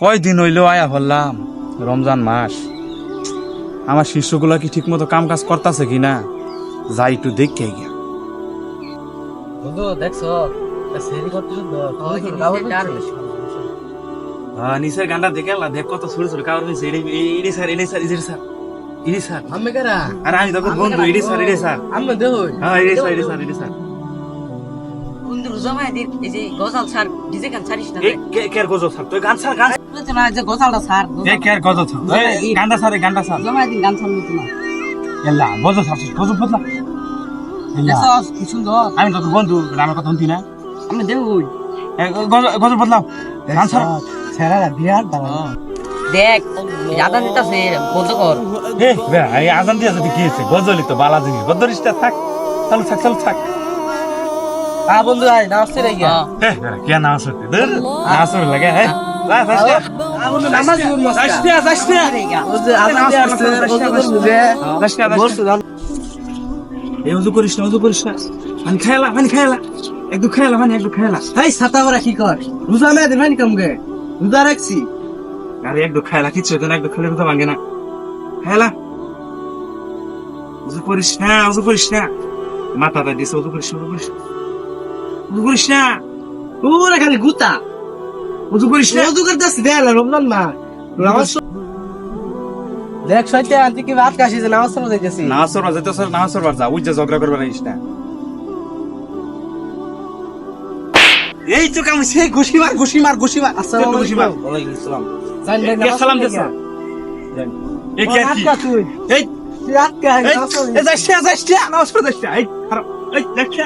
কয়দিন হইল আয়া বললাম রমজান মাস। আমার শিষ্যগুলা কি ঠিক মতো কাম কাজ করতেছে কিনা যাই একটু দেখে গিয়া। বন্ধু দেখছ হ্যাঁ নিচের গানটা দেখে আল্লাহ দেখ কত ছোট ছোট কাগজ হয়েছে। ED sir ED sir ED sir ED sir. আমি কারা? আরে আমি বন্ধু ইডি স্যার ইডি স্যার। আমি দেখো হ্যাঁ ED sir ED sir ED sir. বন্ধু জমায় দিন এই যে গজাল ছাড় ডিজে গান ছাড়িস না কে কের গজো স্যার তুই গান স্যার গান বলছে না যে গজালটা ছাড় এ কের গজো স্যার গানটা স্যার গানটা স্যার জমায় দিন গান ছাড় তো না। এল্লা গজো স্যার গজো বদলা কি সুন্দর। আমি তোর বন্ধু আমার কথা শুনতি না? আমি দেখো এ, গজো গজো বদলাও গান স্যার ছেড়ারা বিরাট দাঁড়া দেখ আদা নিতাছে বন্ধ কর। এই আজান দিয়ে যদি কি হয়েছে গজলি তো বালা জিনিস। বদরিসটা থাক। চলো থাক চলো থাক। আ বন্ধু আয় নাচতে রে গিয়া কে না আসতে দূর না। আসতে লাগে হ্যাঁ নামাজ রোজা রোজা রাখছি। আরে একটু খাইলা কিছু না একটু খেলে তো ভাঙে না। খাইলা উজু করিস না উজু করিস না। মাথাটা দিছে উজু করিস উজু করিস। উজু করিস না। পুরা খালি গুতা। উজু করিস না। ওজু করতেছি দেখ রমজান মা। নামাজ দেখ সত্যি আনতে কি ভাত কাশি যে নামাজ পড়তে যাইতেছি। না সরবা যেতে সর না সরবার যা উজ্জা ঝগড়া করবে না না। এই তো কাম সে ঘুষি মার ঘুষি মার ঘুষি মার। আসসালামু আলাইকুম। ওয়ালাইকুম আসসালাম। জান ভাই কে সালাম এই কে কি? এই রাত কা এই যাইছে যাইছে নামাজ পড়তে যাইছে এই এই দেখছ